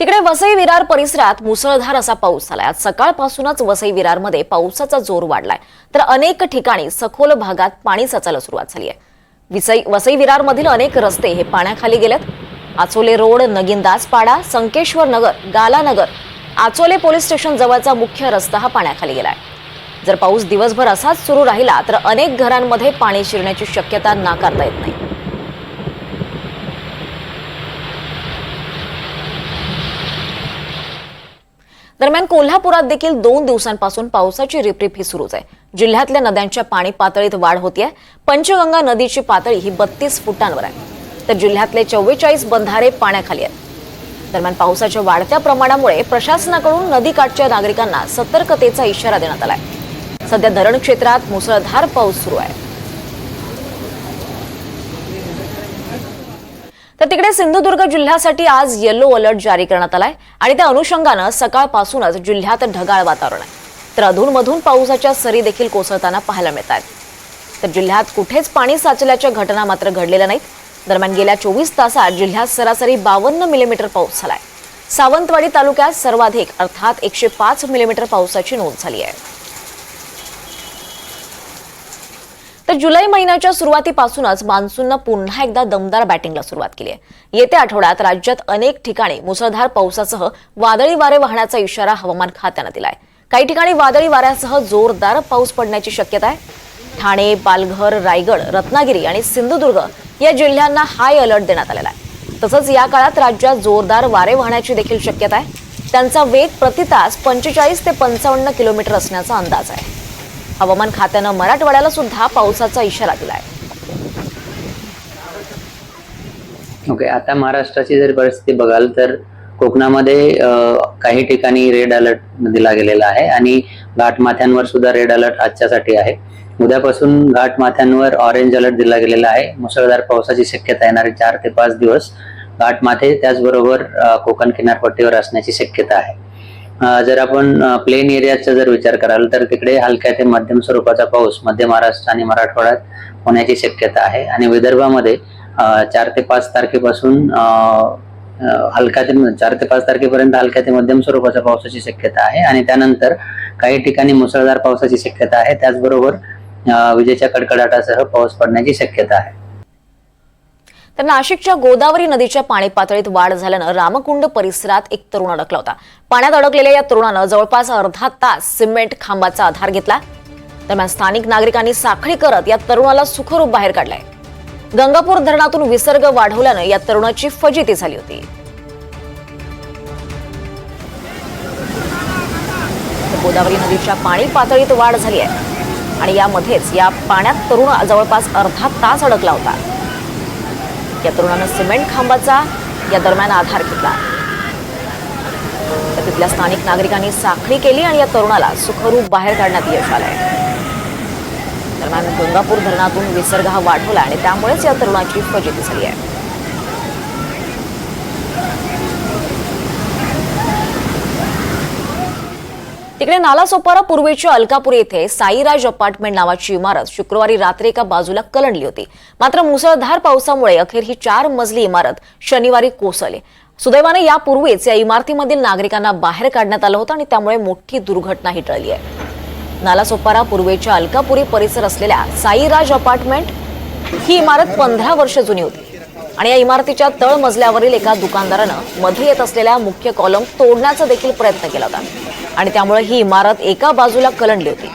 तिकडे वसई विरार परिसरात मुसळधार असा पाऊस झालाय. आज सकाळपासूनच वसई विरारमध्ये पावसाचा जोर वाढलाय. तर अनेक ठिकाणी सखोल भागात पाणी साचायला सुरुवात झाली आहे. विसई वसई विरारमधील अनेक रस्ते हे पाण्याखाली गेलेत. Achole road Nagindas Pada Sankeshwar Nagar Galanagar Achole police station जवळचा मुख्य रस्ता हा पाण्याखाली गेलाय. जर पाऊस दिवसभर असाच सुरू राहिला तर अनेक घरांमध्ये पाणी शिरण्याची शक्यता नाकारता येत नाही. दरम्यान कोल्हापुरात देखील दोन दिवसांपासून पावसाची रिपरिप ही सुरूच आहे. जिल्ह्यातल्या नद्यांच्या पाणी पातळीत वाढ होतीये. पंचगंगा नदीची पातळी ही बत्तीस फुटांवर आहे. तर जिल्ह्यातले चव्वेचाळीस बंधारे पाण्याखाली आहेत. दरम्यान पावसाच्या वाढत्या प्रमाणामुळे प्रशासनाकडून नदीकाठच्या नागरिकांना सतर्कतेचा इशारा देण्यात आलाय. सध्या धरण क्षेत्रात मुसळधार पाऊस सुरू आहे. तर तिकडे सिंधुदुर्ग जिल्ह्यासाठी आज येलो अलर्ट जारी करण्यात आलाय आणि त्या अनुषंगानं सकाळपासूनच जिल्ह्यात ढगाळ वातावरण आहे. तर अधूनमधून पावसाच्या सरी देखील कोसळताना पाहायला मिळत आहेत तर जिल्ह्यात कुठेच पाणी साचल्याच्या घटना मात्र घडलेल्या नाहीत. दरम्यान गेल्या चोवीस तासात जिल्ह्यात सरासरी बावन्न मिलीमीटर पाऊस झालाय. सावंतवाडी तालुक्यात सर्वाधिक अर्थात एकशे पाच मिलीमीटर पावसाची नोंद झाली आहे. तर जुलै महिन्याच्या सुरुवातीपासूनच मान्सूननं पुन्हा एकदा दमदार बॅटिंगला सुरुवात केली आहे. येत्या आठवड्यात राज्यात अनेक ठिकाणी मुसळधार पावसासह वादळी वारे वाहण्याचा इशारा हवामान खात्यानं दिलाय. काही ठिकाणी वादळी वाऱ्यासह जोरदार पाऊस पडण्याची शक्यता आहे. ठाणे पालघर रायगड रत्नागिरी आणि सिंधुदुर्ग या जिल्ह्यांना हाय अलर्ट देण्यात आलेला आहे. तसंच या काळात राज्यात जोरदार वारे वाहण्याची देखील शक्यता आहे. त्यांचा वेग प्रति तास पंचेचाळीस ते पंचावन्न किलोमीटर असण्याचा अंदाज आहे. हवामान खात्यानं मराठवाड्याला सुद्धा पावसाचा इशारा दिलाय. ओके आता महाराष्ट्राची जर परिस्थिती बघाल तर कोकणामध्ये काही ठिकाणी रेड अलर्ट दिला गेलेला आहे आणि घाटमाथ्यांवर सुद्धा रेड अलर्ट आजच्यासाठी आहे. उद्यापासून घाटमाथ्यांवर ऑरेंज अलर्ट दिला गेलेला आहे. मुसळधार पावसाची शक्यता येणारे चार ते पाच दिवस घाटमाथे त्याचबरोबर कोकण किनारपट्टीवर असण्याची शक्यता आहे. जर आपण प्लेन एरियाचा जर विचार कराल तर तिकडे हलक्या ते मध्यम स्वरूपाचा पाऊस मध्य महाराष्ट्र आणि मराठवाड्यात होण्याची शक्यता आहे. आणि विदर्भामध्ये चार ते पाच तारखेपासून हलका हलक्या ते चार ते पाच तारखेपर्यंत हलक्या ते मध्यम स्वरूपाच्या पावसाची शक्यता आहे. आणि त्यानंतर काही ठिकाणी मुसळधार पावसाची शक्यता आहे. त्याचबरोबर विजेच्या कडकडाटासह पाऊस पडण्याची शक्यता आहे. तर नाशिकच्या गोदावरी नदीच्या पाणी पातळीत वाढ झाल्यानं रामकुंड परिसरात एक तरुण अडकला होता. पाण्यात अडकलेल्या या तरुणानं जवळपास अर्धा तास सिमेंट खांबाचा आधार घेतला. दरम्यान स्थानिक नागरिकांनी साखळी करत या तरुणाला सुखरूप बाहेर काढलाय. गंगापूर धरणातून विसर्ग वाढवल्यानं या तरुणाची फजिती झाली होती. गोदावरी नदीच्या पाणी पातळीत वाढ झाली आहे. आणि यामध्येच या पाण्यात तरुण जवळपास अर्धा तास अडकला होता. या तरुणानं सिमेंट खांबाचा या दरम्यान आधार घेतला. तर तिथल्या स्थानिक नागरिकांनी साखळी केली आणि या तरुणाला सुखरूप बाहेर काढण्यात यश आलंय. दरम्यान गंगापूर धरणातून विसर्ग हा वाढवला आणि त्यामुळेच या तरुणाची फजिती झाली आहे. तिकडे नालासोपारा पूर्वेच्या अलकापूर येथे साईराज अपार्टमेंट नावाची इमारत शुक्रवारी रात्री एका बाजूला कलंडली होती. मात्र मुसळधार पावसामुळे अखेर ही चार मजली इमारत शनिवारी कोसळली. सुदैवाने यापूर्वीच या इमारतीमधील नागरिकांना बाहेर काढण्यात आलं होतं आणि त्यामुळे मोठी दुर्घटनाही टळली आहे. नालासोपारा पूर्वेच्या अलकापुरी परिसर असलेल्या साईराज अपार्टमेंट ही इमारत पंधरा वर्ष जुनी होती आणि या इमारतीच्या तळ मजल्यावरील एका दुकानदारानं मध्ये येत असलेल्या मुख्य कॉलम तोडण्याचा देखील प्रयत्न केला होता. आणि त्यामुळे ही इमारत एका बाजूला कलंडली होती.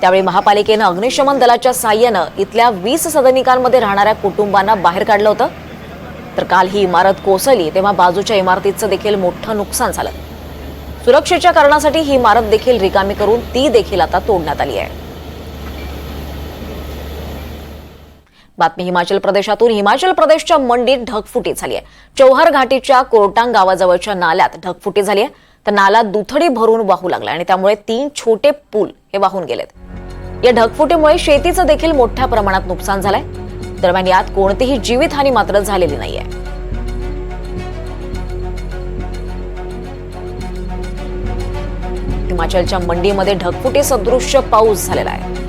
त्यावेळी महापालिकेनं अग्निशमन दलाच्या साह्यानं इथल्या वीस सदनिकांमध्ये राहणाऱ्या कुटुंबांना बाहेर काढलं होतं. तर काल ही इमारत कोसळली तेव्हा बाजूच्या इमारतीचं देखील मोठं नुकसान झालं. सुरक्षेच्या कारणासाठी ही इमारत देखील रिकामी करून ती देखील आता तोडण्यात आली आहे. बातमी हिमाचल प्रदेशातून. हिमाचल प्रदेशच्या मंडीत ढगफुटी झाली आहे. चौहार घाटीच्या कोरटांग गावाजवळच्या नाल्यात ढगफुटी झाली आहे. तर नाला दुथडी भरून वाहू लागला आणि त्यामुळे तीन छोटे पूल हे वाहून गेलेत. या ढगफुटीमुळे शेतीचं देखील मोठ्या प्रमाणात नुकसान झालंय. दरम्यान यात कोणतीही जीवितहानी मात्र झालेली नाहीये. हिमाचलच्या मंडीमध्ये ढगफुटी सदृश्य पाऊस झालेला आहे.